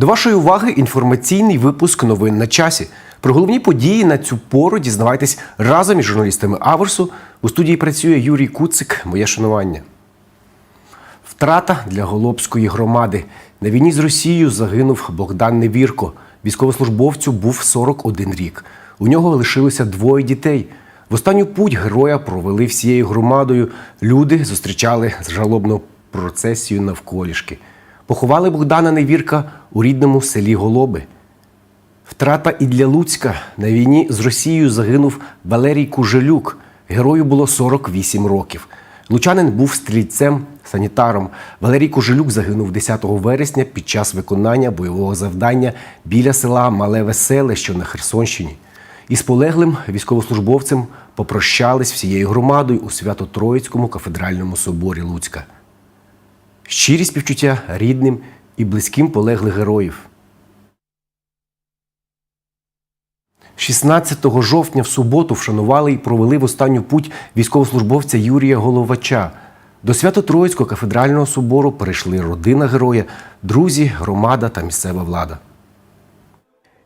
До вашої уваги інформаційний випуск новин на часі. Про головні події на цю пору дізнавайтесь разом із журналістами Аверсу. У студії працює Юрій Куцик. Моє шанування. Втрата для Голобської громади. На війні з Росією загинув Богдан Невірко. Військовослужбовцю був 41 рік. У нього лишилося двоє дітей. В останню путь героя провели всією громадою. Люди зустрічали з жалобну процесію навколішки. Поховали Богдана Невірка у рідному селі Голоби. Втрата і для Луцька. На війні з Росією загинув Валерій Кужелюк. Герою було 48 років. Лучанин був стрільцем, санітаром. Валерій Кужелюк загинув 10 вересня під час виконання бойового завдання біля села Мале Веселе, що на Херсонщині. Із полеглим військовослужбовцем попрощались всією громадою у Свято-Троїцькому кафедральному соборі Луцька. Щирі співчуття рідним і близьким полеглих героїв. 16 жовтня в суботу вшанували і провели в останню путь військовослужбовця Юрія Головача. До Свято-Троїцького кафедрального собору прийшли родина героя, друзі, громада та місцева влада.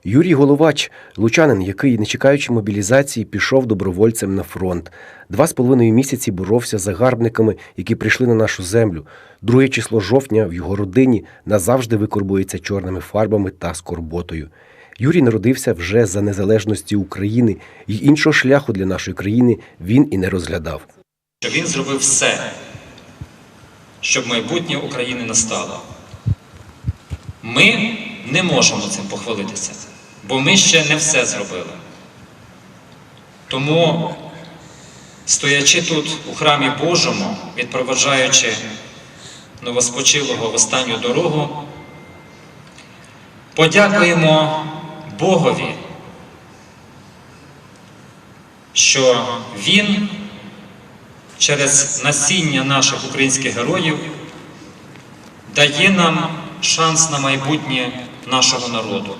Юрій Головач, лучанин, який, не чекаючи мобілізації, пішов добровольцем на фронт. Два з половиною місяці боровся з загарбниками, які прийшли на нашу землю. Друге число жовтня в його родині назавжди викорбується чорними фарбами та скорботою. Юрій народився вже за незалежності України, і іншого шляху для нашої країни він і не розглядав. що він зробив все, щоб майбутнє України настало. Ми не можемо цим похвалитися, бо ми ще не все зробили. Тому, стоячи тут у храмі Божому, відпроваджаючи новоспочилого в останню дорогу, подякуємо Богові, що Він через насіння наших українських героїв дає нам шанс на майбутнє нашого народу.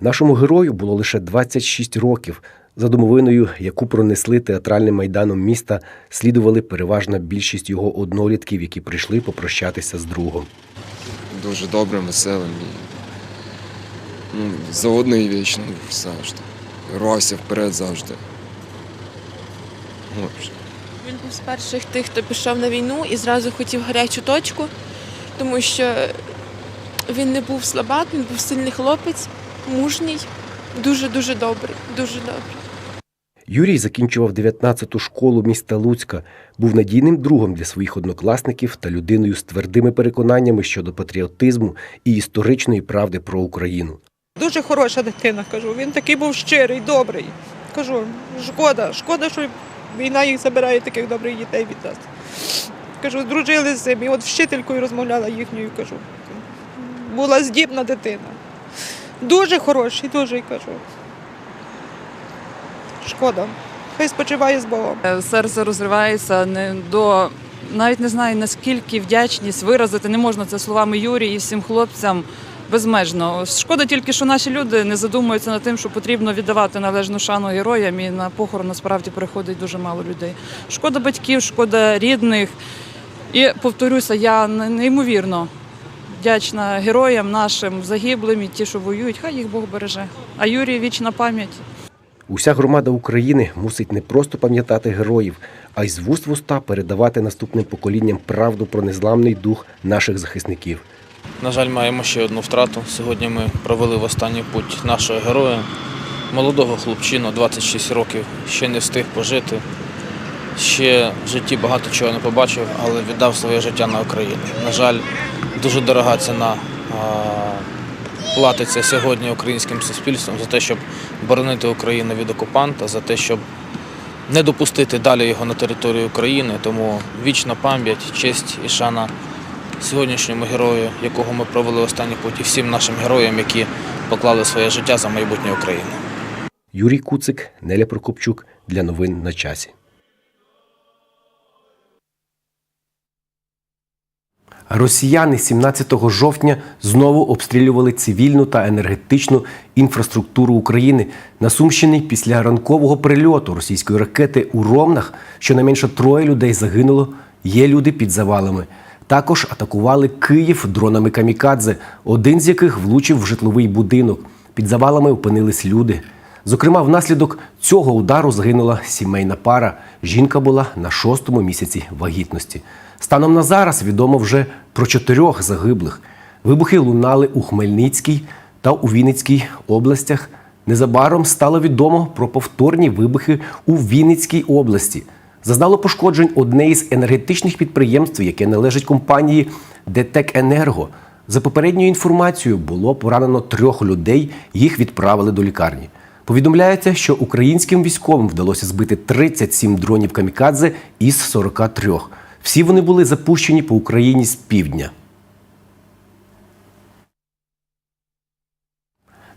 Нашому герою було лише 26 років. За домовиною, яку пронесли театральним майданом міста, слідували переважна більшість його однолітків, які прийшли попрощатися з другом. дуже добрим, веселим і ну, заводний і вічно завжди. Рвався вперед завжди. Ну, Він був з перших тих, хто пішов на війну і зразу хотів гарячу точку, тому що він не був слабак, він був сильний хлопець, мужній, дуже-дуже добрий, дуже добрий. Юрій закінчував 19-ту школу міста Луцька, був надійним другом для своїх однокласників та людиною з твердими переконаннями щодо патріотизму і історичної правди про Україну. Дуже хороша дитина, кажу. Він такий був щирий, добрий. Кажу, шкода, шкода, що війна їх забирає таких добрих дітей від нас. Кажу, дружили з ним. І от вчителькою розмовляла їхньою, кажу. Була здібна дитина. Дуже хороший, дуже кажу. Шкода. Хай спочиває з Богом. Е, Серце розривається не до навіть не знаю наскільки вдячність виразити. Не можна це словами Юрії і всім хлопцям безмежно. Шкода тільки, що наші люди не задумуються над тим, що потрібно віддавати належну шану героям, і на похорон насправді приходить дуже мало людей. Шкода батьків, шкода рідних. І повторюся, я неймовірно вдячна героям нашим загиблим і ті, що воюють. Хай їх Бог береже. А Юрій вічна пам'ять. Уся громада України мусить не просто пам'ятати героїв, а й з вуст в уста передавати наступним поколінням правду про незламний дух наших захисників. На жаль, маємо ще одну втрату. Сьогодні ми провели в останній путь нашого героя, молодого хлопчину, 26 років, ще не встиг пожити. Ще в житті багато чого не побачив, але віддав своє життя на Україну. На жаль, дуже дорога ціна платиться сьогодні українським суспільством за те, щоб боронити Україну від окупанта, за те, щоб не допустити далі його на територію України. Тому вічна пам'ять, честь і шана сьогоднішньому герою, якого ми провели останній путь, і всім нашим героям, які поклали своє життя за майбутнє України. Юрій Куцик, Неля Прокопчук для новин на часі. Росіяни 17 жовтня знову обстрілювали цивільну та енергетичну інфраструктуру України. На Сумщині після ранкового прильоту російської ракети у Ромнах щонайменше троє людей загинуло. Є люди під завалами. Також атакували Київ дронами камікадзе, один з яких влучив в житловий будинок. Під завалами опинились люди. Зокрема, внаслідок цього удару загинула сімейна пара. Жінка була на шостому місяці вагітності. Станом на зараз відомо вже про чотирьох загиблих. Вибухи лунали у Хмельницькій та у Вінницькій областях. Незабаром стало відомо про повторні вибухи у Вінницькій області. Зазнало пошкоджень одне із енергетичних підприємств, яке належить компанії ДТЕК Енерго. За попередньою інформацією, було поранено трьох людей, їх відправили до лікарні. Повідомляється, що українським військовим вдалося збити 37 дронів камікадзе із 43. Всі вони були запущені по Україні з півдня.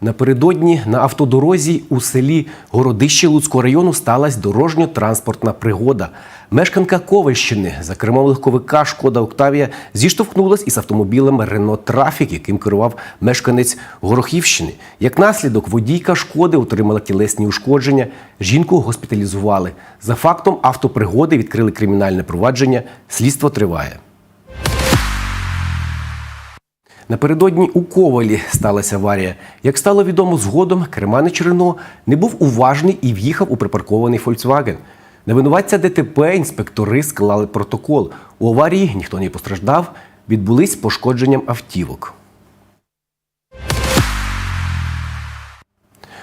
Напередодні на автодорозі у селі Городище Луцького району сталася дорожньо-транспортна пригода. Мешканка Ковальщини за кермом легковика Шкода Октавія зіштовхнулась із автомобілем Рено Трафік, яким керував мешканець Горохівщини. Як наслідок, водійка шкоди отримала тілесні ушкодження. Жінку госпіталізували. За фактом автопригоди відкрили кримінальне провадження. Слідство триває. Напередодні у Ковалі сталася аварія. Як стало відомо згодом, керманич Рено не був уважний і в'їхав у припаркований Volkswagen. На винуватця ДТП інспектори склали протокол. У аварії ніхто не постраждав, відбулись пошкодженням автівок.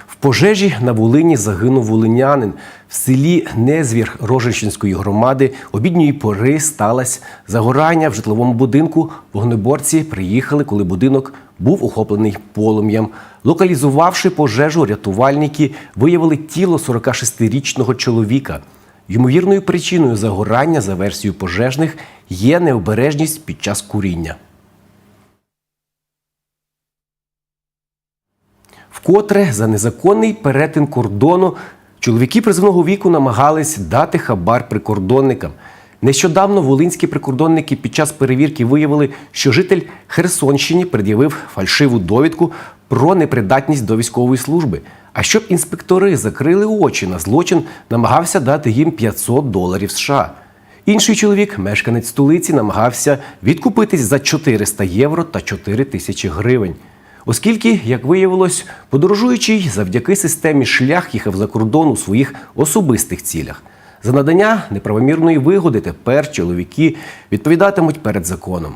В пожежі на Волині загинув волинянин. В селі Незвір Роженщинської громади обідньої пори сталося загорання в житловому будинку. Вогнеборці приїхали, коли будинок був охоплений полум'ям. Локалізувавши пожежу, рятувальники виявили тіло 46-річного чоловіка. Ймовірною причиною загорання, за версією пожежних, є необережність під час куріння. Вкотре за незаконний перетин кордону чоловіки призовного віку намагались дати хабар прикордонникам. Нещодавно волинські прикордонники під час перевірки виявили, що житель Херсонщини пред'явив фальшиву довідку про непридатність до військової служби. А щоб інспектори закрили очі на злочин, намагався дати їм 500 доларів США. Інший чоловік, мешканець столиці, намагався відкупитись за 400 євро та 4 тисячі гривень. Оскільки, як виявилось, подорожуючий завдяки системі шлях їхав за кордон у своїх особистих цілях. За надання неправомірної вигоди тепер чоловіки відповідатимуть перед законом.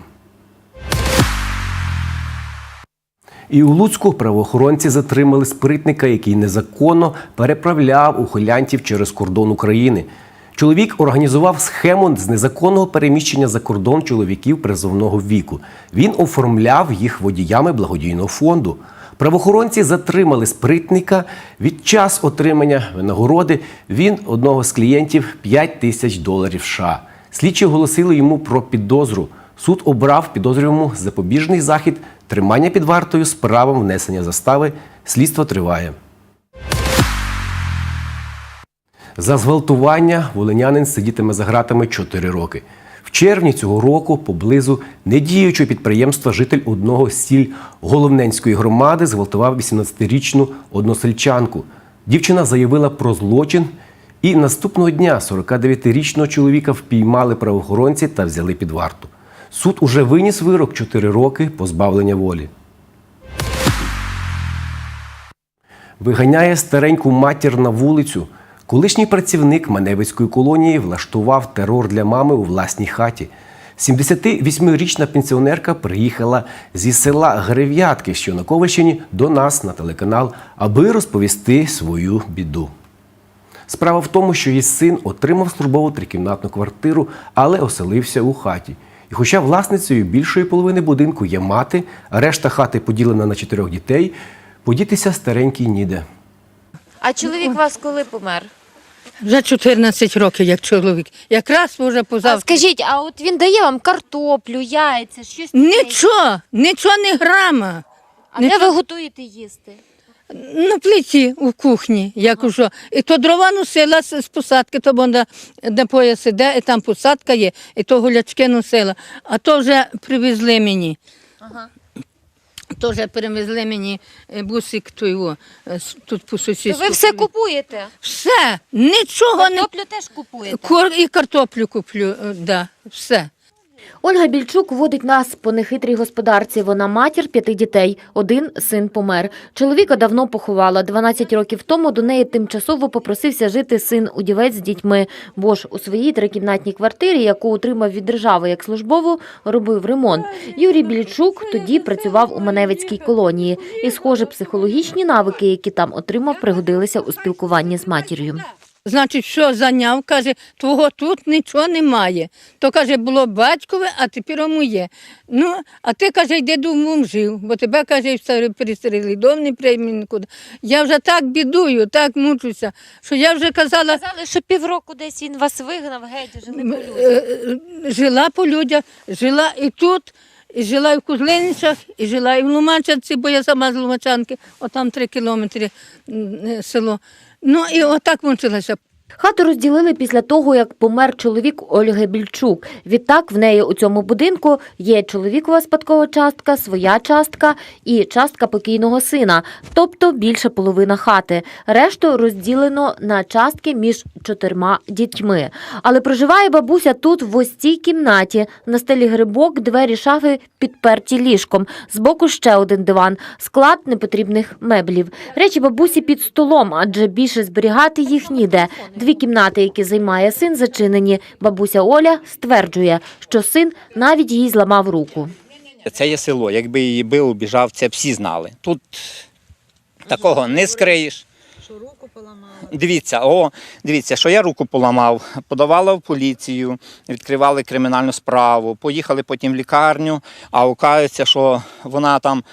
І у Луцьку правоохоронці затримали спритника, який незаконно переправляв ухилянтів через кордон України. Чоловік організував схему з незаконного переміщення за кордон чоловіків призовного віку. Він оформляв їх водіями благодійного фонду. Правоохоронці затримали спритника. Від час отримання винагороди він одного з клієнтів 5 тисяч доларів США. Слідчі оголосили йому про підозру. Суд обрав підозрюваному запобіжний захід, тримання під вартою з правом внесення застави. Слідство триває. За зґвалтування волинянин сидітиме за гратами 4 роки. В червні цього року поблизу недіючого підприємства житель одного з сіль Головненської громади зґвалтував 18-річну односельчанку. Дівчина заявила про злочин, і наступного дня 49-річного чоловіка впіймали правоохоронці та взяли під варту. Суд уже виніс вирок 4 роки позбавлення волі. Виганяє стареньку матір на вулицю. Колишній працівник Маневицької колонії влаштував терор для мами у власній хаті. 78-річна пенсіонерка приїхала зі села Грев'ятки, що на Ковальщині, до нас на телеканал, аби розповісти свою біду. Справа в тому, що її син отримав службову трикімнатну квартиру, але оселився у хаті. І хоча власницею більшої половини будинку є мати, а решта хати поділена на чотирьох дітей, подітися старенькій ніде. А чоловік вас коли помер? Вже 14 років, як чоловік. Якраз вже А скажіть, а от він дає вам картоплю, яйця, щось таке? Нічого, нічого не грама. А де ви готуєте їсти? На плиті у кухні, як уже. І то дрова носила з, посадки, то вона де пояс іде, і там посадка є, і то гулячки носила. А то вже привезли мені. Ага. То вже привезли мені е, бусик той, о, е, с- тут по То сусідству. ви все купуєте? Все, нічого не Картоплю теж купуєте? Кор і картоплю куплю, е, да, все. Ольга Більчук водить нас по нехитрій господарці. Вона матір п'яти дітей. Один син помер. Чоловіка давно поховала. 12 років тому до неї тимчасово попросився жити син удівець з дітьми. Бо ж у своїй трикімнатній квартирі, яку отримав від держави як службову, робив ремонт. Юрій Більчук тоді працював у Маневицькій колонії. І, схоже, психологічні навики, які там отримав, пригодилися у спілкуванні з матір'ю. Значить, що зайняв, каже, твого тут нічого немає. То каже, було батькове, а тепер моє. Ну, а ти каже, йди думом жив, бо тебе каже, перестріли, дом не прийме нікуди. Я вже так бідую, так мучуся, що я вже казала, Казали, що півроку десь він вас вигнав геть, жили е, е, жила по людях, жила і тут, і жила і в Кузлиничах, і жила і в Лумачанці, бо я сама з Лумачанки, отам три кілометри е, село. Ну і отак мучилася. Хату розділили після того, як помер чоловік Ольги Більчук. Відтак в неї у цьому будинку є чоловікова спадкова частка, своя частка і частка покійного сина, тобто більше половина хати. Решту розділено на частки між чотирма дітьми. Але проживає бабуся тут в ось цій кімнаті. На стелі грибок, двері шафи підперті ліжком. Збоку ще один диван, склад непотрібних меблів. Речі бабусі під столом, адже більше зберігати їх ніде. Дві кімнати, які займає син, зачинені. Бабуся Оля стверджує, що син навіть їй зламав руку. Це є село. Якби її бив, убіжав, це всі знали. Тут такого не скриєш. Що руку поламала. Дивіться, о, дивіться, що я руку поламав, подавала в поліцію, відкривали кримінальну справу, поїхали потім в лікарню, а окажеться, що вона там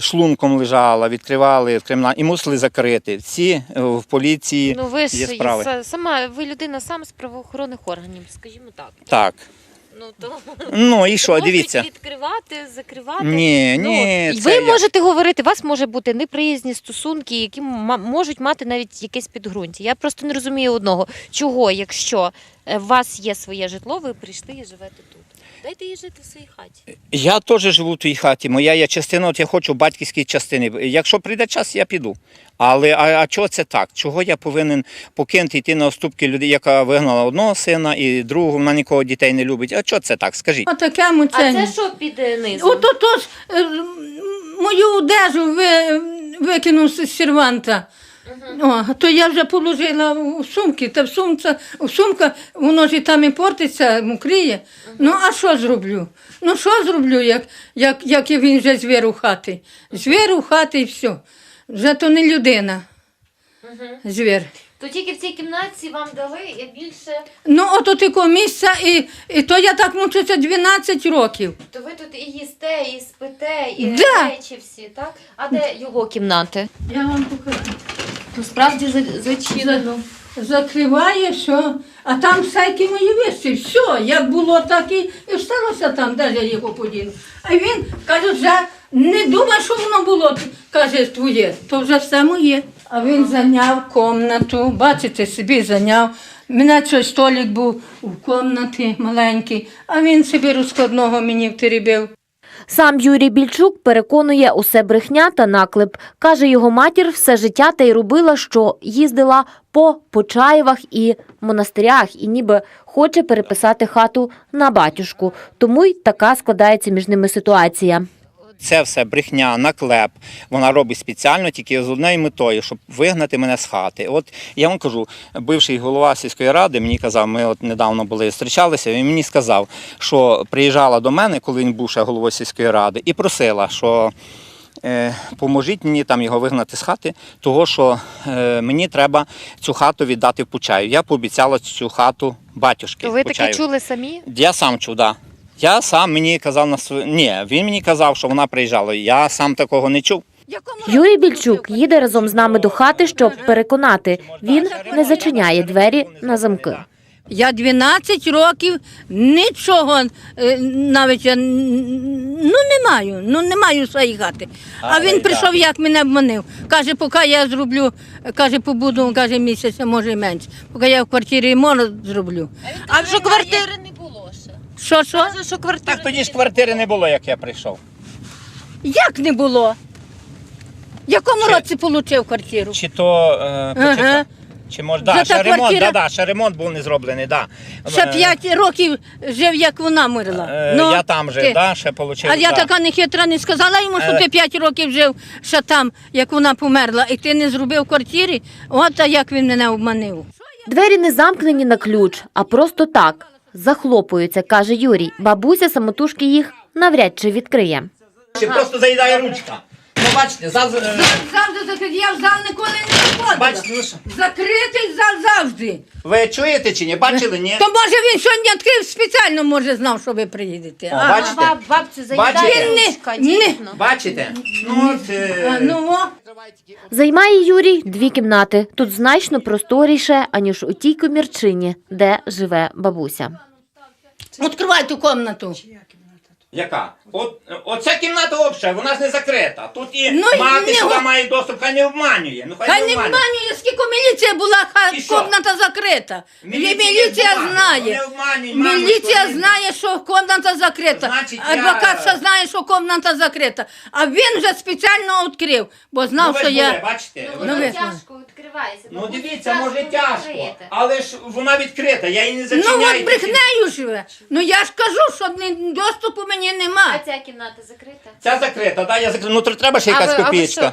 шлунком лежала, відкривали кримінальну і мусили закрити. Всі е, в поліції Ну ви є справи. сама ви людина сам з правоохоронних органів, скажімо так. Так. Ну то Ну і що, дивіться. відкривати, закривати. Ні, ні, Ну, це ви я- можете говорити, у вас може бути неприязні стосунки, які можуть мати навіть якесь підґрунтя. Я просто не розумію одного, чого, якщо е, у вас є своє житло, ви прийшли і живете тут. Дайте їй жити в своїй хаті. Я теж живу в тій хаті. Моя є частина, от я хочу батьківські частини. Якщо прийде час, я піду. Але а, а чого це так? Чого я повинен покинути йти на уступки людей, яка вигнала одного сина і другого, вона нікого дітей не любить. А чого це так? Скажіть? Отаке мучення. що під е, низом? Ото то е, мою одежу ви, викинув з серванта. О, то я вже положила в сумки, та в сумка, в сумка, воно ж і там і портиться, мокріє. Ну, а що зроблю? Ну, що зроблю, як, як, як він вже звір у хаті? Звір у хаті і все. Вже то не людина. Звір. То тільки в цій кімнаті вам дали і більше, Ну, ото такого місця, і, і то я так мучуся 12 років. то ви тут і їсте, і спите, і Да. речі всі, так? А де його кімнати? Я вам покажу. То справді зачинено. Закриває, що, а там всякі мої вещі, все, як було, так і, і сталося там, де я його подіну. А він каже, вже не думай, що воно було, каже, твоє, то вже все моє. А він зайняв комнату, бачите, собі зайняв. Мене цей столик був у кімнаті маленький, а він собі розкладного мені втеребив. Сам Юрій Більчук переконує усе брехня та наклеп. Каже, його матір все життя та й робила, що їздила по Почаєвах і монастирях, і ніби хоче переписати хату на батюшку. Тому й така складається між ними ситуація. Це все брехня, наклеп. Вона робить спеціально тільки з однією метою, щоб вигнати мене з хати. От я вам кажу, бивший голова сільської ради мені казав, ми от недавно були зустрічалися, він мені сказав, що приїжджала до мене, коли він був ще головою сільської ради, і просила, що. е, Поможіть мені там його вигнати з хати, того що е, мені треба цю хату віддати в Почаю. Я пообіцяла цю хату батюшки. То ви таке чули самі? Я сам чув, да. Я сам мені казав на св... Ні, він мені казав, що вона приїжджала. Я сам такого не чув. Юрій Більчук їде разом з нами до хати, щоб переконати. Він не зачиняє двері на замки. Я 12 років нічого е, навіть ну не маю, ну не маю своєї хати. А він прийшов, як мене обманив. Каже, поки я зроблю, каже, побуду, каже, місяця, може і менше. Поки я в квартирі ремонт зроблю. А що квартири не. Що, що? Каже, що квартири. Так тоді ж квартири не було, як я прийшов. Як не було? В якому Чи- році отримав квартиру? Чи то е, Ага. Чи може, да, ще та ремонт, квартира- да, да, ще ремонт був не зроблений, да. Ще Е, п'ять років жив, як вона мирила. е, Ну, я там жив, ти- да, ще получив. А я да. така нехитра не сказала йому, що Е. ти п'ять років жив ще там, як вона померла, і ти не зробив квартирі. От а як він мене обманив. Двері не замкнені на ключ, а просто так захлопуються, каже Юрій. Бабуся самотужки їх навряд чи відкриє. Просто заїдає ручка. Бачите, завжди... Завжди закритий, я в зал ніколи не заходила. Бачите, ну що? Закритий зал завжди. Ви чуєте чи ні? Бачили, ні? То може він сьогодні відкрив спеціально, може знав, що ви приїдете. О, А, бачите? бабцю заїдає Він не, не. Бачите? Ну, от, е, А, ну, о. Займає Юрій дві кімнати. Тут значно просторіше, аніж у тій комірчині, де живе бабуся. Відкривай ту кімнату. Яка? От, оця кімната обща, вона ж не закрита. Тут і Ну, і мати не го- має доступ, хай не обманює. Ну, хай, Хай не обманює. обманює, скільки міліція була, хай що? кімната закрита. Міліція міліція знає, знає. вони обманюють, маму, Міліція що знає, що кімната закрита. Значить, я- Адвокат ще знає, що кімната закрита. А він вже спеціально відкрив, бо Ну, знав, ви що я. бачите? Ну, ви- відкривається. Ну дивіться, може тяжко, але ж вона відкрита, я її не Ну зачиняю. от брехнею живе. Ну я ж кажу, що ні- доступу мені нема. ця кімната закрита? Ця закрита, да, я закрив. Ну то треба ще якась копієчка.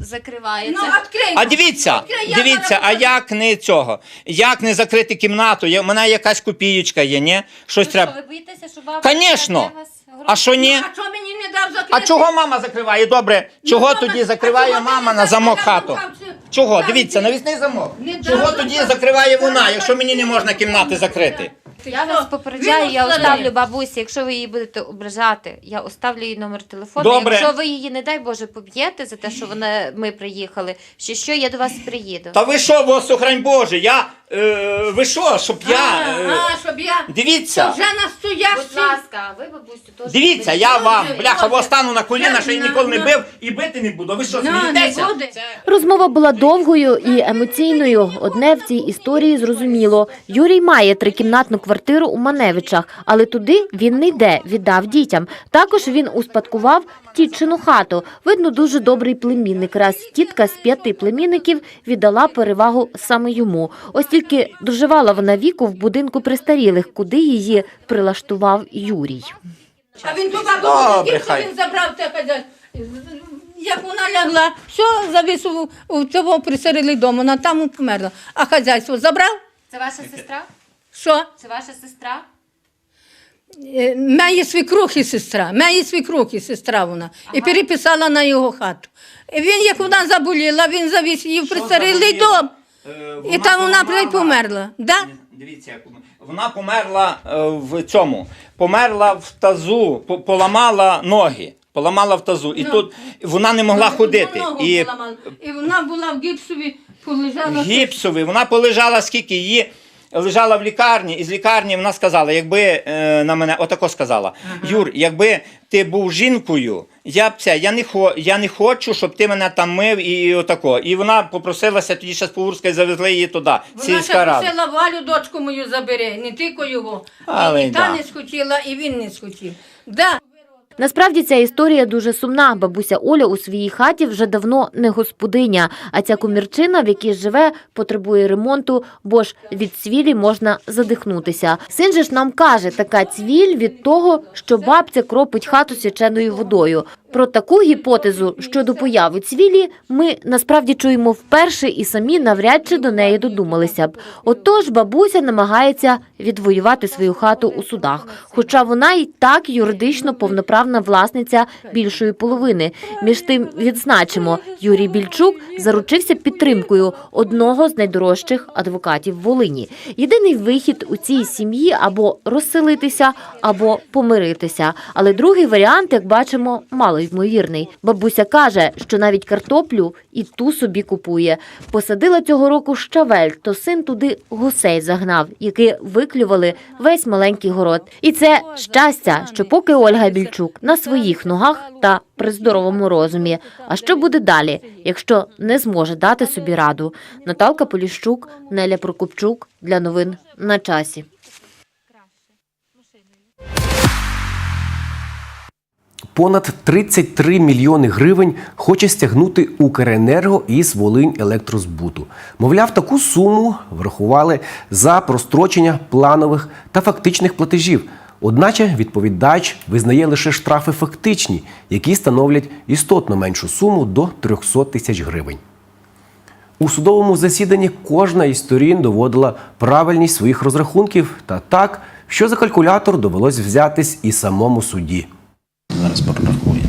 Закривається. Ну відкрий. А дивіться, Відкрий, я дивіться, а як не цього? Як не закрити кімнату? Я- У мене якась копієчка є, ні? Щось треба. Ви боїтеся, що бабуся Конечно. А що ні? А що мені не дав закрити? А чого мама закриває? Добре, чого Ну, тоді мама- закриває а чого мама на замок закрила хату? Чого? Там Дивіться, навісний замок. Не Чого тоді закриває вона, якщо мені не можна кімнати закрити? Я вас попереджаю, я оставлю бабусі, якщо ви її будете ображати, я оставлю її номер телефону. Добре. Якщо ви її, не дай Боже, поб'єте за те, що вона, ми приїхали, чи що, я до вас приїду. Та ви що, вас охрань Боже, я. Е, ви що, щоб я. Е, а, щоб я... дивіться. Вже настоящий. ласка, ви бабусю теж. Дивіться, я вам, бляха, Боже. стану на коліна, що я ніколи не бив і бити не буду. Ви що, не смієтеся? буде. Розмова була довгою і емоційною. Одне в цій історії зрозуміло. Юрій має трикімнатну квартиру у Маневичах, але туди він не йде, віддав дітям. Також він успадкував тітчину хату. Видно, дуже добрий племінник. Раз тітка з п'яти племінників віддала перевагу саме йому. Ось тільки доживала вона віку в будинку престарілих, куди її прилаштував Юрій. А він ту Добре, хай. він забрав те хазяйство. Як вона лягла, все, завис у, того присерили дому, вона там померла. А хазяйство забрав? Це ваша сестра? Що? Це ваша сестра? Е, Має свекрухи сестра, має свекрухи сестра вона. І переписала на його хату. І він, як вона заболіла, він завіз її в престарілий заболіла? дом. Е, І там вона й померла. Да? Дивіться, як вона- вона померла е, в цьому. Померла в тазу, по- поламала ноги. Поламала в тазу. І Ну. тут вона не могла ходити. Ногу І поламала. і вона була в гіпсові, полежала. гіпсовий. Вона полежала скільки її. Лежала в лікарні, і з лікарні вона сказала, якби е, на мене отако сказала: Юр, якби ти був жінкою, я б це, я не хо, я не хочу, щоб ти мене там мив і, і отако. І вона попросилася тоді ще з Павурська і завезли її туди. Вона Сільська ще рада. просила Валю, дочку мою забери, не тільки його. Але і, і та да. не схотіла, і він не схотів. Да. Насправді ця історія дуже сумна. Бабуся Оля у своїй хаті вже давно не господиня, а ця комірчина, в якій живе, потребує ремонту, бо ж від цвілі можна задихнутися. Син же ж нам каже, така цвіль від того, що бабця кропить хату свяченою водою. Про таку гіпотезу щодо появи цвілі ми насправді чуємо вперше і самі навряд чи до неї додумалися б. Отож, бабуся намагається відвоювати свою хату у судах, хоча вона й так юридично повноправна власниця більшої половини. Між тим відзначимо, Юрій Більчук заручився підтримкою одного з найдорожчих адвокатів Волині. Єдиний вихід у цій сім'ї або розселитися, або помиритися. Але другий варіант, як бачимо, мало ймовірний. Бабуся каже, що навіть картоплю і ту собі купує. Посадила цього року щавель, то син туди гусей загнав, які виклювали весь маленький город. І це щастя, що поки Ольга Більчук на своїх ногах та при здоровому розумі. А що буде далі, якщо не зможе дати собі раду? Наталка Поліщук, Неля Прокопчук для новин на часі. Понад 33 мільйони гривень хоче стягнути Укренерго із Волинь електрозбуту. Мовляв, таку суму врахували за прострочення планових та фактичних платежів. Одначе відповідач визнає лише штрафи фактичні, які становлять істотно меншу суму до 300 тисяч гривень. У судовому засіданні кожна із сторін доводила правильність своїх розрахунків та так, що за калькулятор довелось взятись і самому судді. Зараз порахуємо.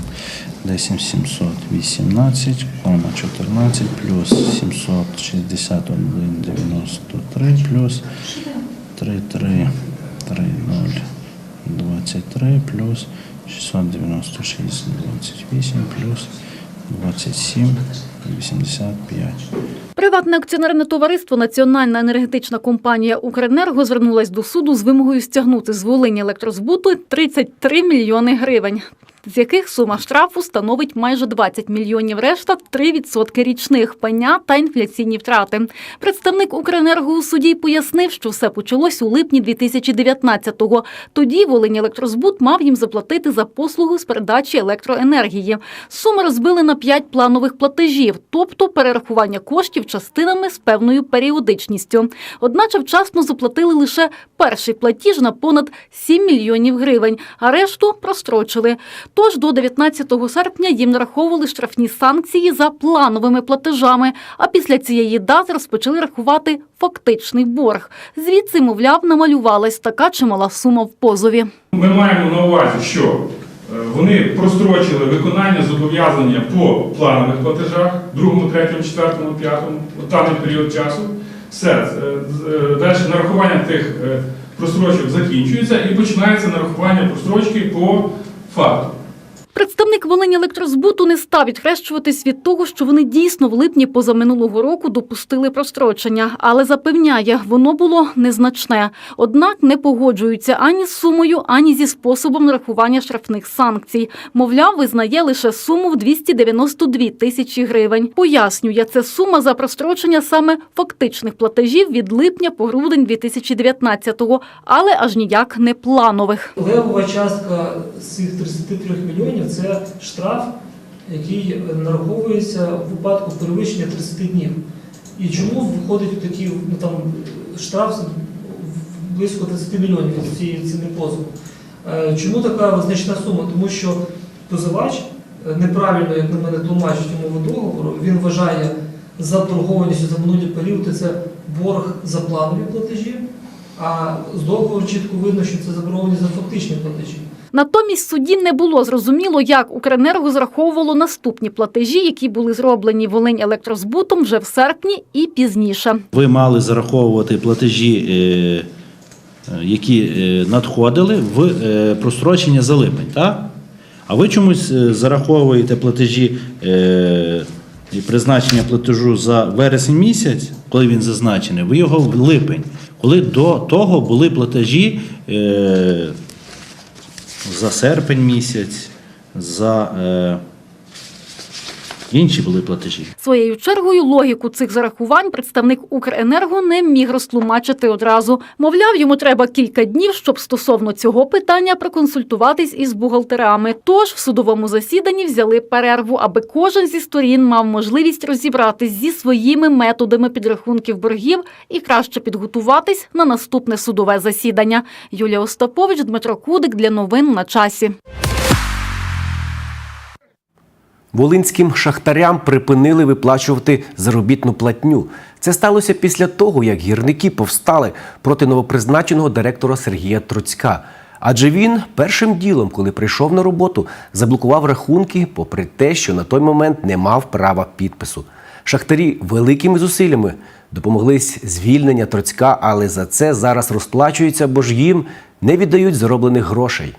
10 718, кома 14 плюс 761, 93 плюс 3, 3, 3, 0, 23 плюс 696, 28 плюс 27, 85. Приватне акціонерне товариство Національна енергетична компанія Укренерго звернулась до суду з вимогою стягнути з Волині електрозбуту 33 мільйони гривень. З яких сума штрафу становить майже 20 мільйонів, решта 3% річних пеня та інфляційні втрати. Представник Укренерго у суді пояснив, що все почалось у липні 2019-го. Тоді Волинь електрозбут мав їм заплатити за послугу з передачі електроенергії. Суми розбили на 5 планових платежів, тобто перерахування коштів частинами з певною періодичністю. Одначе вчасно заплатили лише перший платіж на понад 7 мільйонів гривень, а решту прострочили. Тож до 19 серпня їм нараховували штрафні санкції за плановими платежами, а після цієї дати розпочали рахувати фактичний борг. Звідси, мовляв, намалювалась така чимала сума в позові. Ми маємо на увазі, що е, вони прострочили виконання зобов'язання по планових платежах, другому, третьому, четвертому, п'ятому, даний період часу. Все, е, е, далі нарахування тих прострочок закінчується і починається нарахування прострочки по факту. Представник Волинь електрозбуту не став відхрещуватись від того, що вони дійсно в липні позаминулого року допустили прострочення, але запевняє, воно було незначне. Однак не погоджуються ані з сумою, ані зі способом нарахування штрафних санкцій. Мовляв, визнає лише суму в 292 тисячі гривень. Пояснює, це сума за прострочення саме фактичних платежів від липня по грудень 2019-го, але аж ніяк не планових. Левова частка з цих 33 мільйонів це штраф, який нараховується в випадку перевищення 30 днів. І чому виходить такий ну, там, штраф близько 30 мільйонів від цієї ціни позову? Е, Чому така значна сума? Тому що позивач е, неправильно, як на мене, тлумачить умови договору, він вважає за торгованістю за минулі періоди це борг за планові платежі, а з договору чітко видно, що це заборгованість за фактичні платежі. Натомість судді не було зрозуміло, як Укренерго зраховувало наступні платежі, які були зроблені Волинь електрозбутом вже в серпні і пізніше. Ви мали зараховувати платежі, е, е, які е, надходили в прострочення за липень, так? А ви чомусь зараховуєте платежі і призначення платежу за вересень місяць, коли він зазначений, ви його в липень, коли до того були платежі за серпень місяць, за е, інші були платежі. Своєю чергою логіку цих зарахувань представник Укренерго не міг розтлумачити одразу. Мовляв, йому треба кілька днів, щоб стосовно цього питання проконсультуватись із бухгалтерами. Тож в судовому засіданні взяли перерву, аби кожен зі сторін мав можливість розібратись зі своїми методами підрахунків боргів і краще підготуватись на наступне судове засідання. Юлія Остапович, Дмитро Кудик для новин на часі. Волинським шахтарям припинили виплачувати заробітну платню. Це сталося після того, як гірники повстали проти новопризначеного директора Сергія Троцька. Адже він першим ділом, коли прийшов на роботу, заблокував рахунки, попри те, що на той момент не мав права підпису. Шахтарі великими зусиллями допомоглись звільнення Троцька, але за це зараз розплачуються, бо ж їм не віддають зароблених грошей.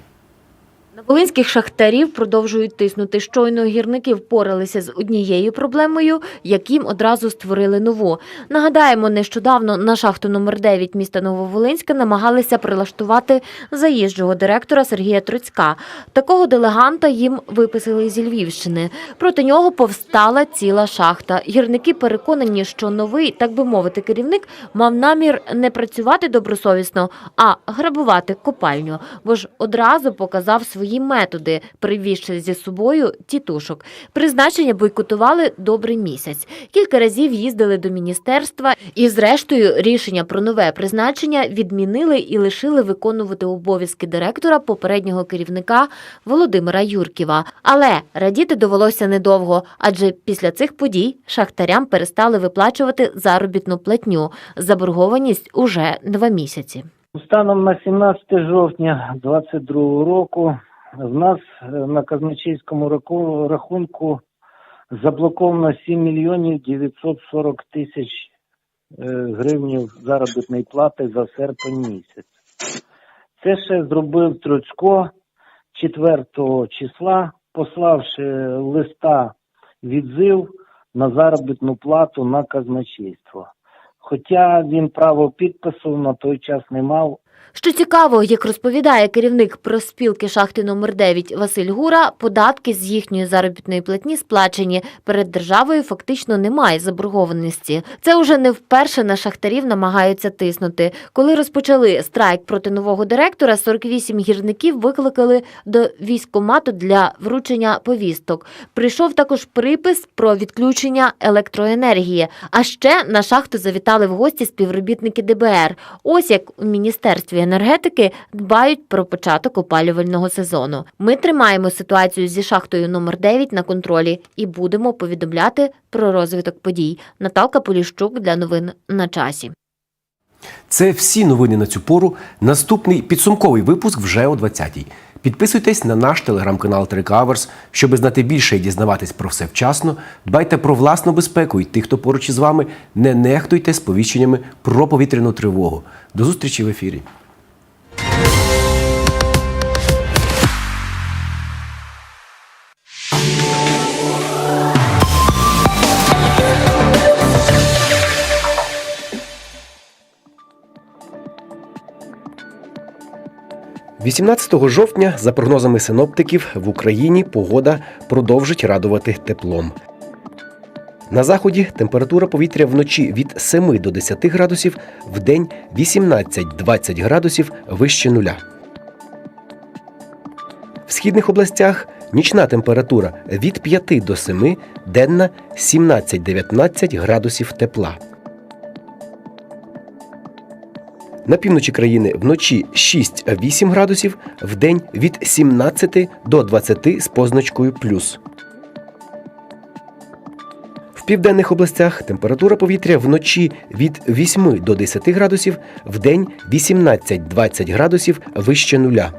Волинських шахтарів продовжують тиснути. Щойно гірники впоралися з однією проблемою, як їм одразу створили нову. Нагадаємо, нещодавно на шахту номер 9 міста Нововолинська намагалися прилаштувати заїжджого директора Сергія Троцька. Такого делеганта їм виписали зі Львівщини. Проти нього повстала ціла шахта. Гірники переконані, що новий, так би мовити, керівник мав намір не працювати добросовісно, а грабувати копальню, бо ж одразу показав своїм методи, привізши зі собою тітушок. Призначення бойкотували добрий місяць. Кілька разів їздили до міністерства і, зрештою, рішення про нове призначення відмінили і лишили виконувати обов'язки директора попереднього керівника Володимира Юрківа. Але радіти довелося недовго, адже після цих подій шахтарям перестали виплачувати заробітну платню. Заборгованість уже два місяці. Станом на 17 жовтня 2022 року в нас е, на казначейському рахунку заблоковано 7 мільйонів 940 тисяч е, гривнів заробітної плати за серпень місяць. Це ще зробив Троцько 4 числа, пославши листа відзив на заробітну плату на казначейство. Хоча він право підпису на той час не мав, Що цікаво, як розповідає керівник проспілки шахти номер 9 Василь Гура, податки з їхньої заробітної платні сплачені. Перед державою фактично немає заборгованості. Це уже не вперше на шахтарів намагаються тиснути. Коли розпочали страйк проти нового директора, 48 гірників викликали до військкомату для вручення повісток. Прийшов також припис про відключення електроенергії. А ще на шахту завітали в гості співробітники ДБР. Ось як у міністерстві енергетики дбають про початок опалювального сезону. Ми тримаємо ситуацію зі шахтою номер 9 на контролі і будемо повідомляти про розвиток подій. Наталка Поліщук для новин на часі. Це всі новини на цю пору. Наступний підсумковий випуск вже о 20-й. Підписуйтесь на наш телеграм-канал Трикаверс, щоб знати більше і дізнаватись про все вчасно. Дбайте про власну безпеку і тих, хто поруч із вами. Не нехтуйте сповіщеннями про повітряну тривогу. До зустрічі в ефірі. – 18 жовтня, за прогнозами синоптиків, в Україні погода продовжить радувати теплом. На заході температура повітря вночі від 7 до 10 градусів, в день 18-20 градусів вище нуля. В східних областях нічна температура від 5 до 7, денна 17-19 градусів тепла. На півночі країни вночі 6-8 градусів, вдень від 17 до 20 з позначкою плюс. В південних областях температура повітря вночі від 8 до 10 градусів, вдень 18-20 градусів вище нуля.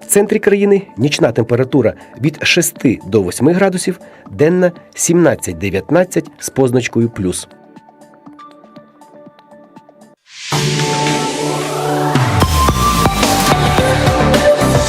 В центрі країни нічна температура від 6 до 8 градусів, денна 17-19 з позначкою плюс. Yeah.